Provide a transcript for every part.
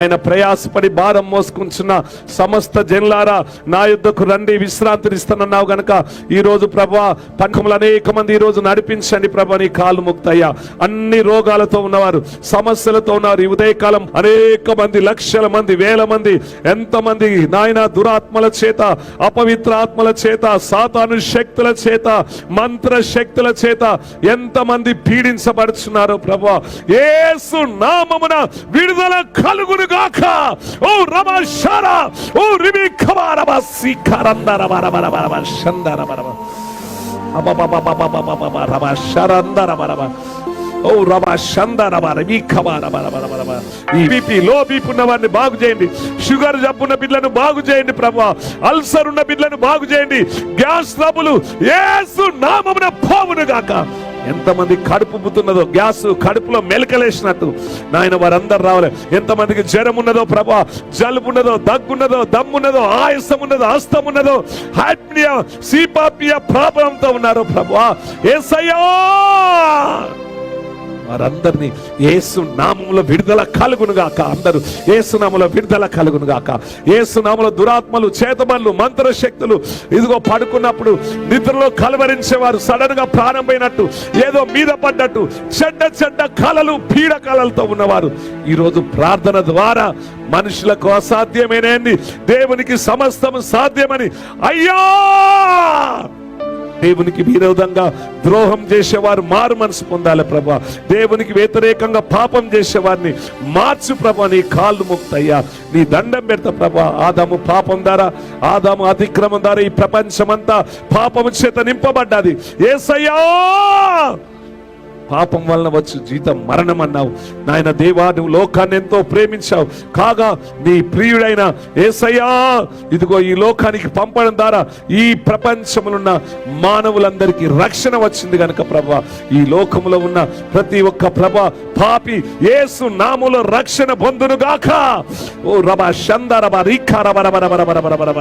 ఆయన ప్రయాసపడి భారం మోసుకుంటున్న సమస్త జన్లారా నా యుద్ధకు రండి విశ్రాంతిని ఇస్తానన్నావు గనక. ఈ రోజు ప్రభా పంకములు అనేక మంది ఈ రోజు నడిపించండి ప్రభా నీ కాలు ముక్తయ్యా. అన్ని రోగాలతో ఉన్నవారు సమస్యలతో ఉన్నారు ఈ ఉదయకాలం అనేక మంది లక్షల మంది వేల మంది ఎంతమంది నాయన దురాత్మల చేత అపవిత్ర ఆత్మల చేత సాతాను శక్తుల చేత మంత్ర శక్తుల చేత ఎంతమంది పీడించబడుచున్నారు ప్రభా. ఏసు నామమున విడుదల కలుగును ఓ రమ షరా ఓ రిమి ఖమారమ శిఖరందర మర మర మర మర షందర మర మర రమ. షరందర మర మర ఓ రమ షందర మర మీ ఖమార మర మర మర మర ఈ బీపీ లో బీపీ ఉన్న వారిని బాగు చేయండి. షుగర్ జబ్బున్న బిడ్డలను బాగు చేయండి ప్రభు అల్సర్ ఉన్న బిడ్డలను బాగు చేయండి. గ్యాస్ ట్రబులు ఏసు నామమున పోవును గాక. ఎంతమంది కడుపు పుతున్నదో గ్యాస్ కడుపులో మెలకలేసినట్టు. నాయన వారందరు రావాలి. ఎంతమందికి జ్వరం ఉన్నదో ప్రభా జలుబు ఉన్నదో దగ్గున్నదో దమ్మున్నదో ఆయాసం ఉన్నదో హస్తం ఉన్నదో హాట్మియా సీపాపియా ప్రాబ్లంతో ఉన్నారో ప్రభా. ఏసయ్యా! వారందరినీ ఏసు నామంలో విడుదల కలుగును గాక అందరూ ఏసునామలో విడుదల కలుగును గాక దురాత్మలు చేతబడులు మంత్ర శక్తులు ఇదిగో పడుకున్నప్పుడు నిద్రలో కలవరించేవారు సడన్గా ప్రారంభమైనట్టు ఏదో మీద పడ్డట్టు చెడ్డ చెడ్డ కళలు పీడ కళలతో ఉన్నవారు. ఈరోజు ప్రార్థన ద్వారా మనుషులకు అసాధ్యమేనేంది? దేవునికి సమస్తము సాధ్యమని. అయ్యా! దేవునికి విరోధంగా ద్రోహం చేసేవారు మారు మనసు పొందాలి ప్రభా. దేవునికి వ్యతిరేకంగా పాపం చేసేవారిని మార్చు ప్రభా. నీ కాళ్ళు ముక్తయ్యా నీ దండం పెడతా ప్రభా. ఆదాము పాపం ద్వారా ఆదాము అతిక్రమం ద్వారా ఈ ప్రపంచమంతా పాపము చేత నింపబడ్డది. ఏసయ్యా! పాపం వలన వచ్చు జీతం మరణం అన్నావు నాయన దేవా నువ్వు లోకాన్ని ఎంతో ప్రేమించావు. కాగా నీ ప్రియుడైన ఏసయ్యా ఇదిగో ఈ లోకానికి పంపడం ద్వారా ఈ ప్రపంచములున్న మానవులందరికీ రక్షణ వచ్చింది గనుక ప్రభ. ఈ లోకములో ఉన్న ప్రతి ఒక్క ప్రభ పాపి ఏసు నాములో రక్షణ పొందును గాక. ఓ రబ షందరబ రీఖ రబ రబ రబ రబ రబ రబ రబ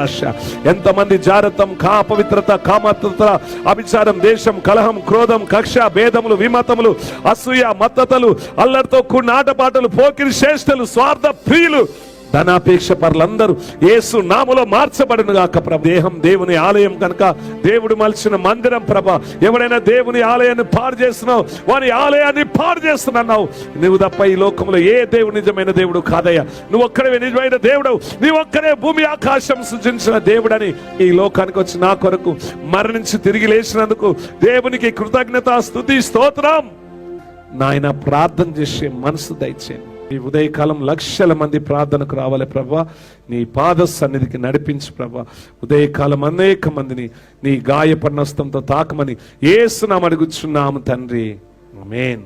ఎంతమంది జారతం కా పవిత్రత కామత్రత అభిచారం దేశం కలహం క్రోధం కక్ష భేదములు విమతం విమతములు అసూయ మత్తతలు అల్లరితో కూడిన ఆటపాటలు పోకిరి శ్రేష్టలు స్వార్థ ప్రియులు ధనాపేక్ష పరులందరూ ఏసు నాములో మార్చబడిన గాక ప్రభ. దేహం దేవుని ఆలయం కనుక దేవుడు మలిచిన మందిరం ప్రభ. ఎవడైనా దేవుని ఆలయాన్ని పాడు చేస్తున్నావు వాని ఆలయాన్ని పాడు చేస్తున్నావు నువ్వు తప్ప ఈ లోకంలో ఏ దేవుడు నిజమైన దేవుడు కాదయ్యా. నువ్వు ఒక్కడే నిజమైన దేవుడు నీ ఒక్కడే భూమి ఆకాశం సృజించిన దేవుడని ఈ లోకానికి వచ్చి నా కొరకు మరణించి తిరిగి లేచినందుకు దేవునికి కృతజ్ఞత స్తుతి స్తోత్రం. నాయన ప్రార్థన చేసే మనసు దయచేయండి. ఈ ఉదయకాలం లక్షల మంది ప్రార్థనకు రావాలి ప్రభా. నీ పాద సన్నిధికి నడిపించు ప్రభా. ఉదయకాలం అనేక మందిని నీ గాయపర్ణస్తంతో తాకమని ఏసునామడుగుచున్నాము తండ్రి. మేన్